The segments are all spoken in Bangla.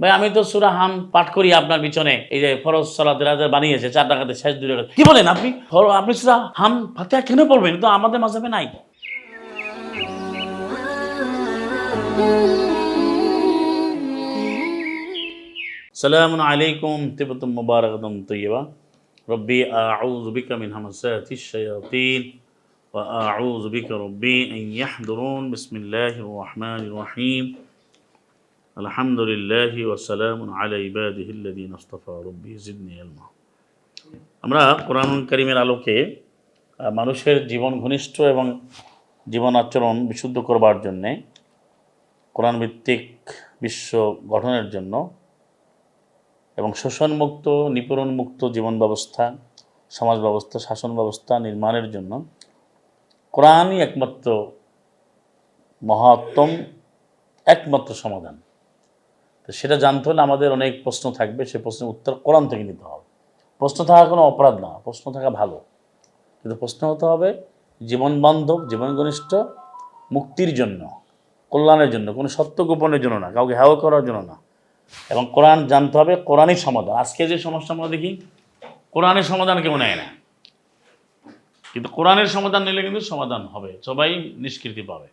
ভাই, আমি তো সুরা হাম পাঠ করি আপনার পিছনে। এই যে ফরজ, সালাত রাজার বানিয়েছে, চার টাকাতে শেষ দুই কি বলেন আপনি? আপনি সুরা হাম ফাতিহা কেন পড়বেন? তো আমাদের মাঝাবে নাই। সালাম আলাইকুম তিবতুম মুবারাকাতুম তৈয়বা রব্বি, আউযু বিকা মিন হামাসাতিশ শায়াতিন, ওয়া আউযু বিকা রব্বি আন ইয়াহদুরুন। বিসমিল্লাহির রহমানির রহিম। আলহামদুলিল্লাহি ওয়া সালামুন আলা ইবাদিহিল্লাযিনা ইসতাফা রব্বি জিদনি ইলমা আমরা কোরআন কারীমের আলোকে মানুষের জীবন ঘনিষ্ঠ এবং জীবন আচরণ বিশুদ্ধ করবার জন্যে কোরআন ভিত্তিক বিশ্ব গঠনের জন্য এবং শোষণমুক্ত, নিপীড়নমুক্ত জীবন ব্যবস্থা, সমাজ ব্যবস্থা, শাসন ব্যবস্থা নির্মাণের জন্য কোরআনই একমাত্র মহাত্তম, একমাত্র সমাধান। তো সেটা জানতে হলে আমাদের অনেক প্রশ্ন থাকবে, সে প্রশ্নের উত্তর কোরআন থেকে নিতে হবে। প্রশ্ন থাকা কোনো অপরাধ না, প্রশ্ন থাকা ভালো। কিন্তু প্রশ্ন হতে হবে জীবন বান্ধব, জীবন ঘনিষ্ঠ, মুক্তির জন্য, কল্যাণের জন্য, কোনো সত্য গোপনের জন্য না, কাউকে হেয় করার জন্য না। এবং কোরআন জানতে হবে কোরআনই সমাধান। আজকে যে সমস্যা আমরা দেখি, কোরআনের সমাধান কেউ নেয় না। কিন্তু কোরআনের সমাধান নিলে কিন্তু সমাধান হবে, সবাই নিষ্কৃতি পাবে।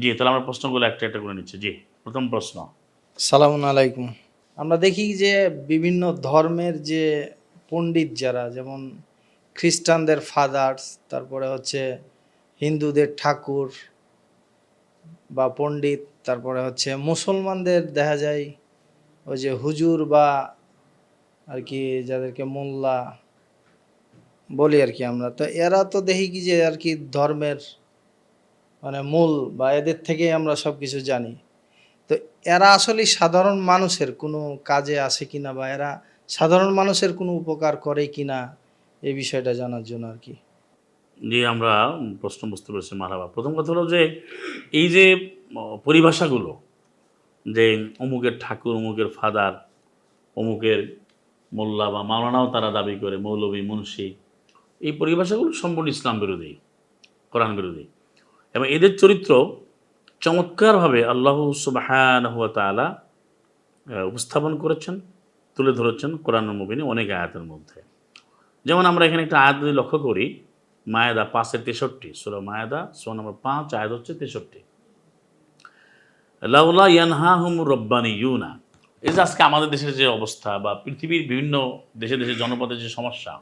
জি, তাহলে আমরা প্রশ্নগুলো একটা একটা করে নিচ্ছি। জি, প্রথম প্রশ্ন। সালামুন আলাইকুম। আমরা দেখি যে বিভিন্ন ধর্মের যে পণ্ডিত যারা, যেমন খ্রিস্টানদের ফাদার্স তারপরে হচ্ছে হিন্দুদের ঠাকুর বা পণ্ডিত, তারপরে হচ্ছে মুসলমানদের দেখা যায় ওই যে হুজুর বা আর কি যাদেরকে মোল্লা বলি আর কি আমরা। তো এরা তো দেখি কি যে আর কি ধর্মের মানে মূল বা এদের থেকে আমরা সব কিছু জানি। এরা আসলে সাধারণ মানুষের কোনো কাজে আসে কিনা বা এরা সাধারণ মানুষের কোনো উপকার করে কিনা এই বিষয়টা জানার জন্য আর কি। যে আমরা প্রশ্ন বুঝতে পেরেছি মারাবা প্রথম কথা হলো যে এই যে পরিভাষাগুলো যে অমুকের ঠাকুর, অমুকের ফাদার, অমুকের মোল্লা বা মাওলানাও তারা দাবি করে মৌলবী মুন্সি, এই পরিভাষাগুলো সম্পূর্ণ ইসলাম বিরোধী, কোরআন বিরোধী। এবং এদের চরিত্র চমৎকারভাবে আল্লাহ সুবাহান হুয়া তালা উপস্থাপন করেছেন, তুলে ধরেছেন কোরআন মুবিনী অনেক আয়াতের মধ্যে। যেমন আমরা এখানে একটা আয়াত যদি লক্ষ্য করি, মায়াদা পাঁচের তেষট্টি, সুরা মায়াদা সোয়া নম্বর পাঁচ, আয়াত হচ্ছে তেষট্টি। লাউলা ইয়ানহা হুম রব্বানি ইউনা এই যে আজকে আমাদের দেশের যে অবস্থা বা পৃথিবীর বিভিন্ন দেশে দেশে জনপদের যে সমস্যা,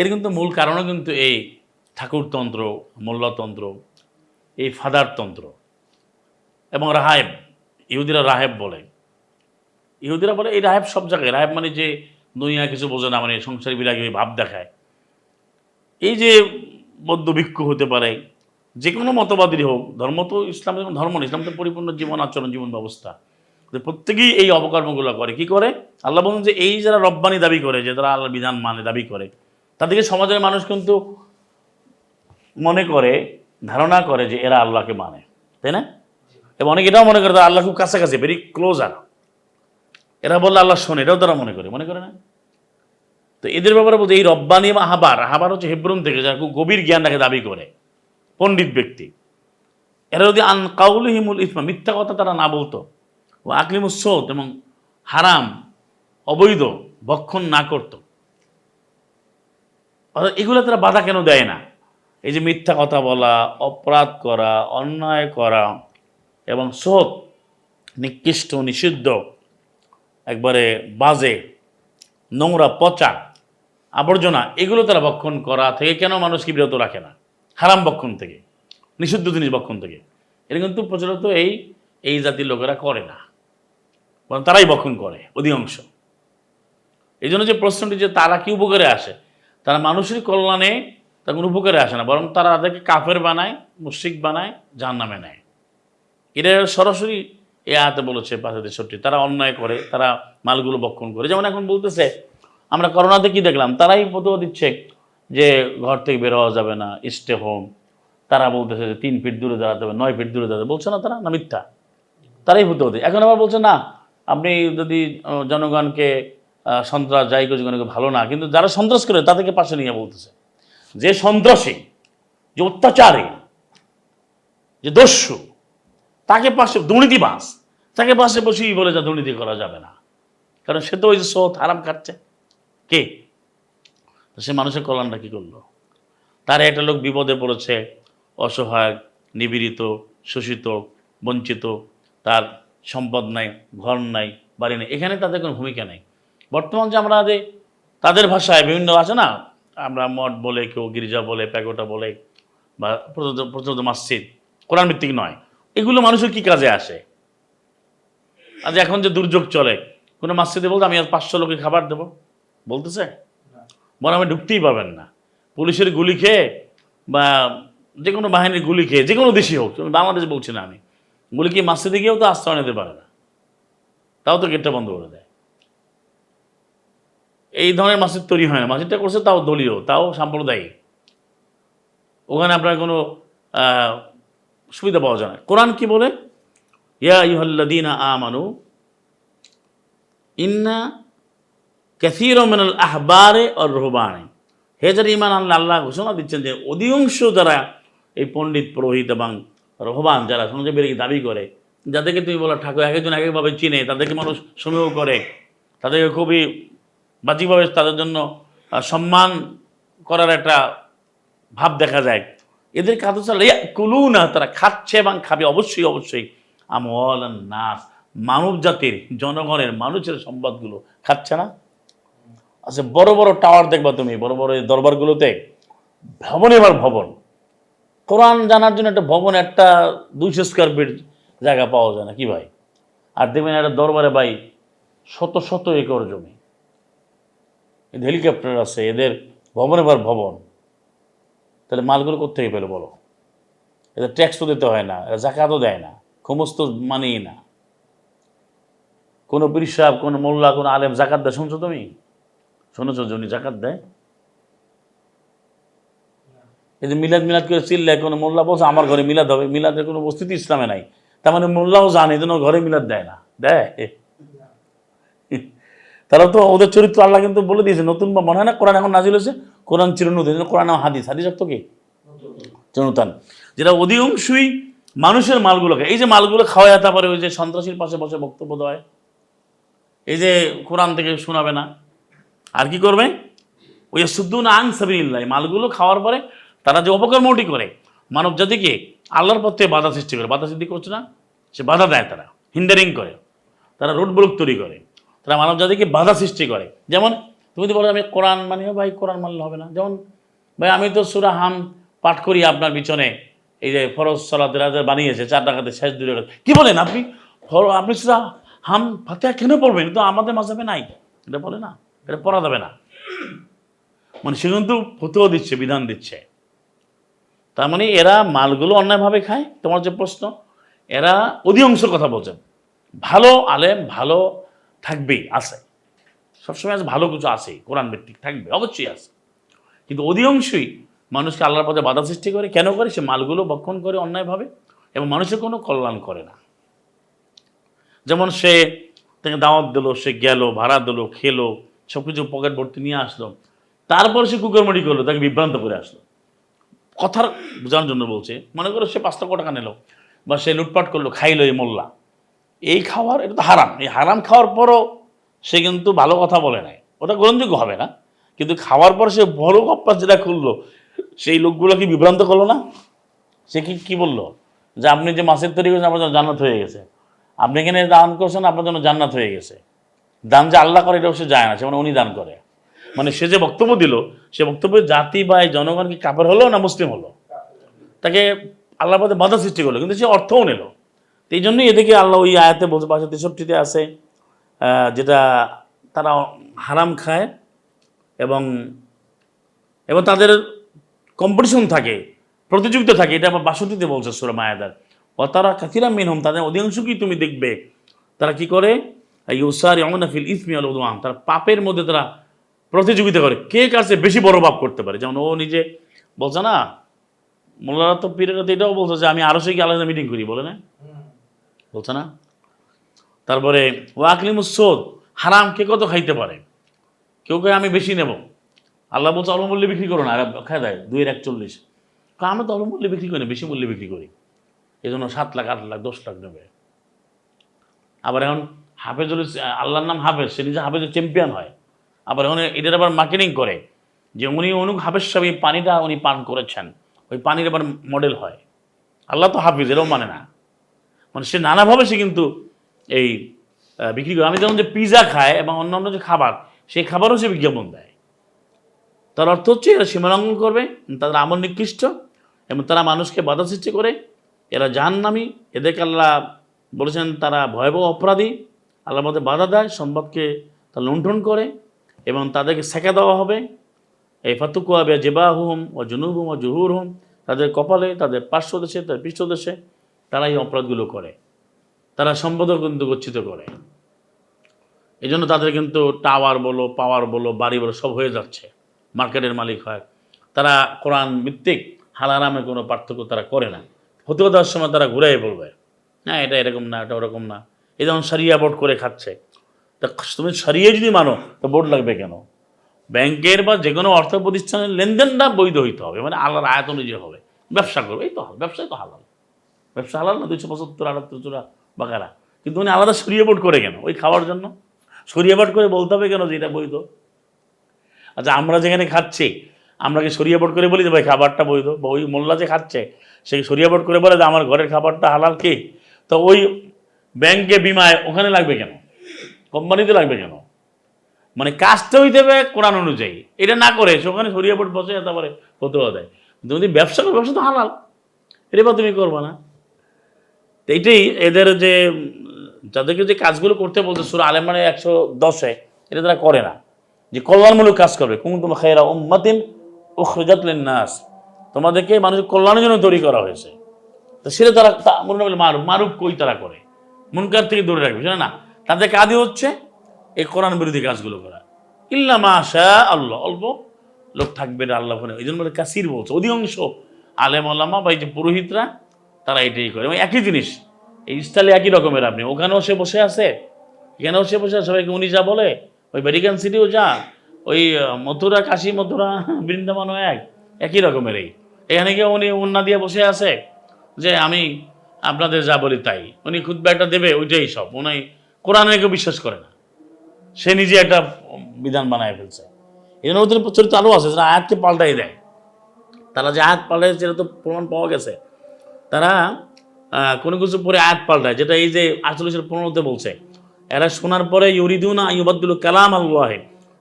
এর কিন্তু মূল কারণও কিন্তু এই ঠাকুরতন্ত্র, মোল্লাতন্ত্র, এই ফাদারতন্ত্র। এবং রাহেব ইহুদিরা রাহেব বলে। ইহুদিরা বলে, এই রাহেব সব জায়গায় রাহেব মানে যে দুনিয়া কিছু বোঝে না মানে সংসারী বিলাগী ভাব দেখায়। এই যে বৌদ্ধ ভিক্ষু হতে পারে যে কোনো মতবাদী হোক, ধর্ম তো ইসলাম ধর্ম না, ইসলাম তো পরিপূর্ণ জীবন আচরণ, জীবন ব্যবস্থা। প্রত্যেকেই এই অপকর্মগুলো করে, কি করে? আল্লাহ বলেন যে এই যারা রব্বানি দাবি করে, যে তারা আল্লাহ বিধান মানে দাবি করে, তাদেরকে সমাজের মানুষ কিন্তু মনে করে, ধারণা করে যে এরা আল্লাহকে মানে তাই না? এবং অনেকে এটাও মনে করে তারা আল্লাহ খুব কাছাকাছি ভেরি ক্লোজার এরা বললে আল্লাহ শোনে, এটাও তারা মনে করে মনে করে না? তো এদের ব্যাপারে বলতে এই রব্বানি বা হাবার হাবার হচ্ছে হেব্রুন থেকে যারা খুব গভীর জ্ঞান রাখে দাবি করে, পণ্ডিত ব্যক্তি। এরা যদি আন কাউলহিমুল ইসমা, মিথ্যা কথা তারা না বলতো ও আকলিমুস সৌত এবং হারাম, অবৈধ, ভক্ষণ না করতো। অর্থাৎ এগুলো তারা বাধা কেন দেয় না? এই যে মিথ্যা কথা বলা, অপরাধ করা, অন্যায় করা এবং সোত নিকৃষ্ট, নিষিদ্ধ, একবারে বাজে, নোংরা, পচা আবর্জনা, এগুলো তারা ভক্ষণ করা থেকে কেন মানুষকে বিরত রাখে না? হারাম ভক্ষণ থেকে, নিষিদ্ধ জিনিস ভক্ষণ থেকে। এটা কিন্তু প্রচলিত এই এই জাতির লোকেরা করে না। বরং তারাই ভক্ষণ করে, অধিকাংশ। এই জন্য যে প্রশ্নটি যে তারা কি উপকারে আসে, তারা মানুষের কল্যাণে তার কোনো উপকারে আসে না, বরং তারা তাদেরকে কাফের বানায় মুশিক বানায়, জাহান্নামে নেয়। এটা সরাসরি এ আয়াতে বলেছে পাঁচে তেষট্টি তারা অন্যায় করে, তারা মালগুলো বক্ষণ করে। যেমন এখন বলতেছে, আমরা করোনাতে কি দেখলাম? তারাই ফটো দিচ্ছে যে ঘর থেকে বের হওয়া যাবে না স্টে হোম তারা বলতেছে যে তিন ফিট দূরে দাঁড়াতে হবে, নয় ফিট দূরে দাঁড়াতে বলছে না তারা, না মিথ্যা। তারাই ফটো দেয়। এখন আবার বলছে, না, আপনি যদি জনগণকে সন্ত্রাস, যাই করে জনগণকে ভালো না। কিন্তু যারা সন্ত্রাস করে, তাদেরকে পাশে নিয়ে বলতেছে যে সন্ত্রাসী, যে অত্যাচারী, যে দস্যু তাকে পাশে দুর্নীতিবাস তাকে পাশে বসেই বলে যা দুর্নীতি করা যাবে না। কারণ সে তো ওই যে সোত আরাম খাচ্ছে। কে? সে মানুষের কল্যাণটা কী করল? তার একটা লোক বিপদে পড়েছে, অসহায় নিপীড়িত শোষিত, বঞ্চিত, তার সম্পদ নাই, ঘর নাই, বাড়ি নেই। এখানে তাদের কোনো ভূমিকা নেই। বর্তমান যে আমরা যে তাদের ভাষায় বিভিন্ন আছে না, আমরা মঠ বলে, কেউ গির্জা বলে, প্যাগোটা বলে, বা প্রচলিত মসজিদ কোরআন ভিত্তিক নয়। এগুলো মানুষের কি কাজে আসে? আজ এখন যে দুর্যোগ চলে, কোনো মসজিদে বলতে আমি আজ পাঁচশো লোকে খাবার দেবো। বলতেছে? বলে আমি ঢুকতেই পাবেন না। পুলিশের গুলি খেয়ে বা যে কোনো বাহিনীর গুলি খেয়ে, যে কোনো দেশই হোক বাংলাদেশ বলছি না আমি। গুলি খেয়ে মসজিদে গিয়েও তো আশ্রয় নিতে পারে না। তাও তো গেটটা বন্ধ করে দেয়। এই ধরনের মসজিদ তৈরি হয় না। মসজিদটা করছে তাও দলীয়, তাও সাম্প্রদায়িক। ওখানে আপনার কোনো সুবিধা পাওয়া যায় না। কোরআন কি বলে? ইয়া ইহল্লাদিনা আমানু, ইন্না ক্যাথির মিনাল আহবারে আর রহবানে হে যারা ইমান আল্লাহ আল্লাহ ঘোষণা দিচ্ছেন যে, অধিকাংশ যারা এই পণ্ডিত, পুরোহিত এবং রহবান যারা সমাজে দাবি করে, যাদেরকে তুমি বলো ঠাকুর এক একজন এক একভাবে চিনে, তাদেরকে মানুষ সমীহ করে, তাদেরকে খুবই বাহ্যিকভাবে তাদের জন্য সম্মান করার একটা ভাব দেখা যায়। এদের হচ্ছে কুলু না তারা খাচ্ছে এবং খাবে। অবশ্যই অবশ্যই। আমল নাস মানব জাতির, জনগণের, মানুষের সম্পদগুলো খাচ্ছে না। আচ্ছা বড় বড় টাওয়ার দেখবা তুমি, বড় বড় এই দরবারগুলোতে, ভবন এবার ভবন। কোরআন জানার জন্য একটা ভবন, একটা দুইশো স্কোয়ার ফিট জায়গা পাওয়া যায় না, কি ভাই? আর দেখবেন একটা দরবারে ভাই, শত শত একর জমি। হেলিকপ্টার আছে, এদের ভবন এবার ভবন। তাহলে মালগুলো কোথেকে পেল বলো? এটা ট্যাক্স তো দিতে হয় না, এরা জাকাতও দেয় না, সমস্ত মানেই না। কোনো সাহেব, কোনো মোল্লা, কোনো আলেম জাকাত দেয়, শুনছো তুমি? শুনেছো জনি জাকাত দেয়? এই যে মিলাদ মিলাদ করে চিল্লায় কোনো মোল্লা বলছে, আমার ঘরে মিলাদ হবে। মিলাদের কোনো উপস্থিতি ইসলামে নাই। তার মানে মোল্লাও জানে জন্য ঘরে মিলাদ দেয় না। দেয়? তারা তো ওদের চরিত্র আল্লাহ কিন্তু বলে দিয়েছে, নতুন বা মনে হয় না কোরআন এখন নাজিল হয়েছে। কোরআন জন্য কোরআন হাদিস। হাদিস অর্থ কি? চিরনতান যেটা অধিকাংশই মানুষের মালগুলোকে, এই যে মালগুলো খাওয়ায়, তারপরে ওই যে সন্ত্রাসীর পাশে বসে বক্তব্য দেয়, এই যে কোরআন থেকে শোনাবে না, আর কি করবে? ওই সুদ্দুন আং সাবিল্লাহ মালগুলো খাওয়ার পরে তারা যে অপকর্মটি করে মানব জাতিকে আল্লাহর পথে বাধা সৃষ্টি করে। বাধা সৃষ্টি করছে না, সে বাধা দেয় তারা হিন্ডারিং করে। তারা রোড ব্লক তৈরি করে। তারা মানব জাতিকে বাধা সৃষ্টি করে। যেমন তুমি যদি বলো আমি কোরআন মানি, ভাই, কোরআন মানলে হবে না। যেমন, ভাই, আমি তো সুরা হাম পাঠ করি আপনার পিছনে। এই যে ফরজ সলাদ বানিয়েছে, চার টাকাতে শেষ দূরে কি বলেন আপনি? আপনি সুরা হাম ফাতেহা কেন পড়বেন? তো আমাদের মাঝাবে নাই। এটা বলে না। এটা পড়া যাবে না। মানে সে কিন্তু ফতুয়া দিচ্ছে, বিধান দিচ্ছে। তার মানে এরা মালগুলো অন্যায়ভাবে খায়? তোমার যে প্রশ্ন। এরা অধিকাংশ কথা বলছেন ভালো আলেম ভালো থাকবেই, আছে। সবসময় আছে, ভালো কিছু আছে, কোরআন ভিত্তিক থাকবে, অবশ্যই আছে। কিন্তু অধিকাংশই মানুষকে আল্লাহর পথে বাধা সৃষ্টি করে, কেন করে? সে মালগুলো বক্ষণ করে অন্যায়ভাবে এবং মানুষের কোনো কল্যাণ করে না। যেমন সে তাকে দাওয়াত দিলো, সে গেল, ভাড়া দিলো, খেলো সব কিছু পকেট ভর্তি নিয়ে আসলো। তারপর সে কুকুরমুড়ি করল, তাকে বিভ্রান্ত করে আসলো। কথার বোঝানোর জন্য বলছে, মনে করো সে পাঁচটা কো টাকা নিল বা সে লুটপাট করল, খাইলো এই মোল্লা। এই খাওয়ার, এটা তো হারাম। এই হারাম খাওয়ার পরও সে কিন্তু ভালো কথা বলে নাই। ওটা গ্রহণযোগ্য হবে না। কিন্তু খাওয়ার পর সে বড় কপ্পা যেটা খুললো, সেই লোকগুলো কি বিভ্রান্ত করল না? সে কি কি বলল? যে আপনি যে মাছের তৈরি করেছেন, আপনার জন্য জান্নাত হয়ে গেছে। আপনি এখানে দান করছেন, আপনার জন্য জান্নাত হয়ে গেছে। দান যে আল্লাহ করে, এটাও সে যায় না, সে মানে উনি দান করে। মানে সে যে বক্তব্য দিল, সে বক্তব্য জাতি বা জনগণ কি কাপড় হলো না মুসলিম হলো? তাকে আল্লাহ পথে বাধা সৃষ্টি করল, কিন্তু সে অর্থও নিল। এই জন্যই এদিকে আল্লাহ ওই আয়াতে বলছে পাশে তেষট্টিতে আছে যেটা তারা হারাম খায় এবং এবং তাদের কম্পিটিশন থাকে প্রতিযোগিতা থাকে এটা আবার বাষট্টিতে বলছে সুরা মায়াদার। ও তারা কাকিরা মিনহম তাদের অধিকাংশকেই তুমি দেখবে তারা কি করে? ইউসার ইয়নাফিল ইসমি আল উদওয়ান তারা পাপের মধ্যে তারা প্রতিযোগিতা করে। কে কাছে বেশি বড় পাপ করতে পারে? যেমন ও নিজে বলছে না মোল্লারা তো পীরেরা তো এটাও বলছে যে আমি আরও সে কি আলাদা মিটিং করি বলে না? বলছে না? তারপরে ও আকলিমুসোদ হারাম, কে কত খাইতে পারে? কেউ কে আমি বেশি নেব আল্লাহ বলছে, অল্প মূল্যে বিক্রি করো না আর খায় দেয়, দুইয়ের একচল্লিশ আমরা তো অল্প মূল্যে বিক্রি করি না, বেশি মূল্যে বিক্রি করি এই জন্য সাত লাখ, আট লাখ, দশ লাখ নেবে। আবার এখন হাফেজুল ইস- আল্লাহর নাম হাফেজ, সে নিজে হাফেজের চ্যাম্পিয়ন হয়। আবার এখন এটার আবার মার্কেটিং করে, যে উনি অনুক হাফেজ সাহেব, এই পানিটা উনি পান করেছেন। ওই পানির আবার মডেল হয়। আল্লাহ তো হাফিজ এটাও মানে না। মানে সে নানাভাবে সে কিন্তু এই বিক্রি করে। আমি যেমন যে পিজা খায় এবং অন্যান্য যে খাবার, সেই খাবারও সে বিজ্ঞাপন দেয়। তার অর্থ হচ্ছে এরা সীমালঙ্ঘন করবে, তাদের আমল নিকৃষ্ট এবং তারা মানুষকে বাধা সৃষ্টি করে। এরা জাহান্নামী, এদেরকে আল্লাহ বলেছেন তারা ভয়াবহ অপরাধী। আল্লাহর মধ্যে বাধা দেয়, সম্পদকে তারা লুণ্ঠন করে এবং তাদেরকে সেকা দেওয়া হবে। এই ফাতুকুয়া বে জেবা হুম ও জুনুব হুম ও জুহুর হুম তাদের কপালে, তাদের পার্শ্ব দেশে তাদের পৃষ্ঠ দেশে তারা এই অপরাধগুলো করে। তারা সম্পদও কিন্তু গচ্ছিত করে। এই জন্য তাদের কিন্তু টাওয়ার বলো পাওয়ার বলো, বাড়ি বলো, সব হয়ে যাচ্ছে। মার্কেটের মালিক হয়। তারা কোরআন ভিত্তিক হালারামে কোনো পার্থক্য তারা করে না। হতে দেওয়ার সময় তারা ঘুরাই বলবে। না, এটা এরকম না, এটা ওরকম না। এই যেমন সারিয়া বোর্ড করে খাচ্ছে। তা তুমি সারিয়ে যদি মানো, তো বোর্ড লাগবে কেন? ব্যাংকের বা যে কোনো অর্থ প্রতিষ্ঠানের লেনদেনটা বৈধ হইতে হবে। মানে আল্লাহর আয়াত অনুযায়ী হবে। ব্যবসা করবে, এই তো হাল ব্যবসায় তো হালাল। ব্যবসা হালাল না, দুইশো পঁচাত্তর, আটাত্তর চূড়া বাকারা। কিন্তু উনি আলাদা সরিয়ে বোর্ড করে কেন? ওই খাওয়ার জন্য? সরিয়ে বোর্ড করে বলতে হবে কেন যে এটা বৈধ? আচ্ছা আমরা যেখানে খাচ্ছি, আমরা কি সরিয়ে বোর্ড করে বলি যে ভাই খাবারটা বৈধ? বা ওই মোল্লা যে খাচ্ছে, সে সরিয়ে বোর্ড করে বলে যে আমার ঘরের খাবারটা হালাল কি? তো ওই ব্যাংকে বিমায় ওখানে লাগবে কেন? কোম্পানিতে লাগবে কেন? মানে কাজটা হইতে হবে কোরআন অনুযায়ী। এটা না করে সে ওখানে সরিয়ে বোর্ড বসে তারপরে ফতোয়া দেয়। তুমি যদি ব্যবসা করো ব্যবসা তো হালাল। এটা বা তুমি করবা না? এইটাই এদের যে, যাদেরকে যে কাজগুলো করতে বলছে সুরা আলেমানে একশো দশে, এটা তারা করে না। যে কল্যাণমূলক কাজ করবে। কুম তোমার খেরা উম্মাতিন উখরজাত নাস তোমাদেরকে মানুষের কল্যাণের জন্য তৈরি করা হয়েছে। তো সেটা তারা, তা মনে বলে মারুফ মারুফ কই তারা করে? মুনকার থেকে দূরে রাখবে জানে না? তাদের কাজই হচ্ছে এই কোরআন বিরোধী কাজগুলো করা। ইল্লা মাশা আল্লাহ অল্প লোক থাকবে না আল্লাহ এই জন্য কাসির বলছে। অধিকাংশ আলেম আল্লামা বা এই যে পুরোহিতরা তারা এটাই করে। এবং একই জিনিস, এই স্টাইলে একই রকমের আপনি। ওখানেও সে বসে আছে, এখানেও সে বসে আছে, সবাইকে উনি যা বলে, ওই ভ্যাটিকান সিটিও যা, ওই মথুরা, কাশি, মথুরা বৃন্দাবনও এক, একই রকমের এই। এখানে গিয়ে উনি উন্না দিয়ে বসে আছে যে, আমি আপনাদের যা বলি তাই। উনি খুদ্া একটা দেবে, ওইটাই সব। উনি কোরআনে কেউ বিশ্বাস করে না। সে নিজে একটা বিধান বানায় ফেলছে। জন্য ওদের চরিত্র আরও আছে, যারা আয়াতকে পাল্টাই দেয়। তারা যে আয়াত পাল্টায় সেটা তো প্রমাণ পাওয়া গেছে। তারা কোনো কিছু পরে আয়াত পাল্টায়, যেটা এই যে আটচল্লিশের পনেরোতে বলছে। এরা শোনার পরে ইউরিদুনা ইউবাদুল কালাম আল্লাহে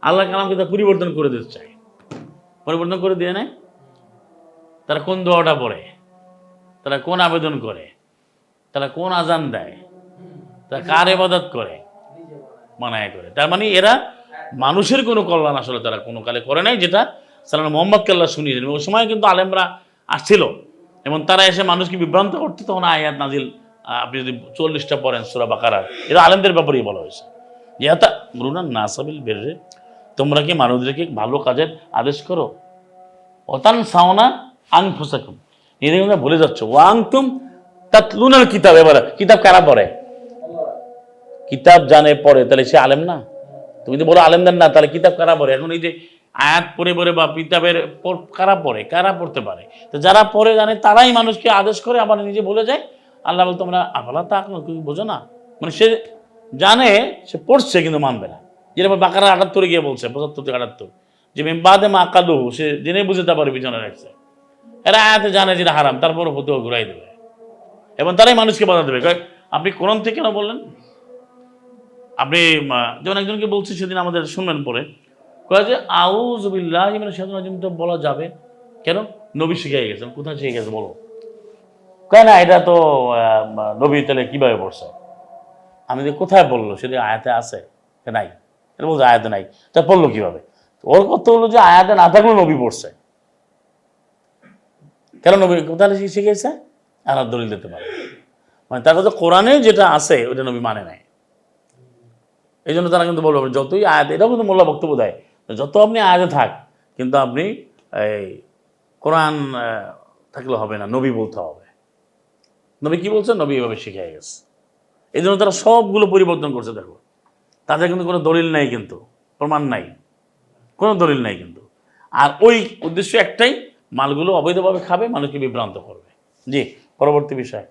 আল্লাহ কালামকে তা পরিবর্তন করে দিতে চায়। পরিবর্তন করে দিয়ে নেয়। তারা কোন দোয়াটা পড়ে? তারা কোন আবেদন করে? তারা কোন আজান দেয়? তারা কার এবাদত করে? মানায় করে। তার মানে এরা মানুষের কোনো কল্যাণ আসলে তারা কোনো কালে করে নাই, যেটা সালাম মোহাম্মদ কাল্লা শুনিয়েছেন। ওই সময় কিন্তু আলেমরা আসছিল। এবং তারা এসে মানুষকে বিভ্রান্ত করতে তখন আয়াত নাজিল আপনি যদি চল্লিশটা পড়েন সুরা বাকারার, এটা আলেমদের ব্যাপারেই বলা হয়েছে। ইহাতা গুরুনা নাসাবিল বেরে তোমরা কি মানুষদেরকে ভালো কাজের আদেশ করো? অতান সাওনা আং ফুসাকুম নিজেকে তোমরা ভুলে যাচ্ছ, ওয়াং তুম তাতলুনাল কিতাব, এবার কিতাব কারা পড়ে? কিতাব জানে পড়ে, তাহলে সে আলেম না? তুমি যদি বলো আলেমদার না, তাহলে কিতাব কারা পড়ে? এখন এই যে আয়াত পড়ে পড়ে বা কিতাবের কারা পড়ে, কারা পড়তে পারে? তো যারা পড়ে জানে তারাই মানুষকে আদেশ করে আবার নিজে বলে যায়, আল্লাহ বল তোমরা আফালা তা বোঝো না। মানে সে জানে, সে পড়ছে কিন্তু মানবে না। যেরকম বাকারা আটাত্তরে গিয়ে বলছে, পঁচাত্তর থেকে আটাত্তর। যে বাদে মা কাদু সে জেনে বুঝে তারপরে বিছানা রাখছে। এরা আয়াতে জানে যেটা হারাম তারপরে হতেও ঘুরাই দেবে। এবং তারাই মানুষকে বাধা দেবে। আপনি কোরআন থেকে কেন বললেন? আপনি যেমন একজনকে বলছি সেদিন আমাদের শুনবেন পরে কয়ে যে আউজবিল্লাহ মানে সেদিন আজিম তো বলা যাবে। কেন? নবী শিখে গেছেন। কোথায় শিখে গেছে বলো? কয়, না, এটা তো নবী তাহলে কীভাবে পড়ছে? আমি যে কোথায় বলল? সেটা আয়াতে আছে নাই? এটা বলছে আয়াতে নাই। তা পড়ল কীভাবে? ওর কথা হলো যে, আয়াতে না থাকলেও নবী পড়ছে। কেন নবী কোথায় শি- শিখেছে আর দলিল দিতে পারে। মানে তার কথা কোরআনে যেটা আছে ওটা নবী মানে নাই। এই জন্য তারা কিন্তু বলবে, যতই আয়াত এটাও কিন্তু মোল্লা বক্তব্য দেয়। যত আপনি আগে থাক, কিন্তু আপনি এই কোরআন থাকলে হবে না, নবী বলতে হবে। নবী কী বলছে? নবী এভাবে শিখে গেছে। এই জন্য তারা সবগুলো পরিবর্তন করছে, দেখো। তাদের কিন্তু কোনো দলিল নাই কিন্তু, প্রমাণ নাই। কোনো দলিল নাই কিন্তু। আর ওই উদ্দেশ্য একটাই, মালগুলো অবৈধভাবে খাবে, মানুষকে বিভ্রান্ত করবে। জি, পরবর্তী বিষয়।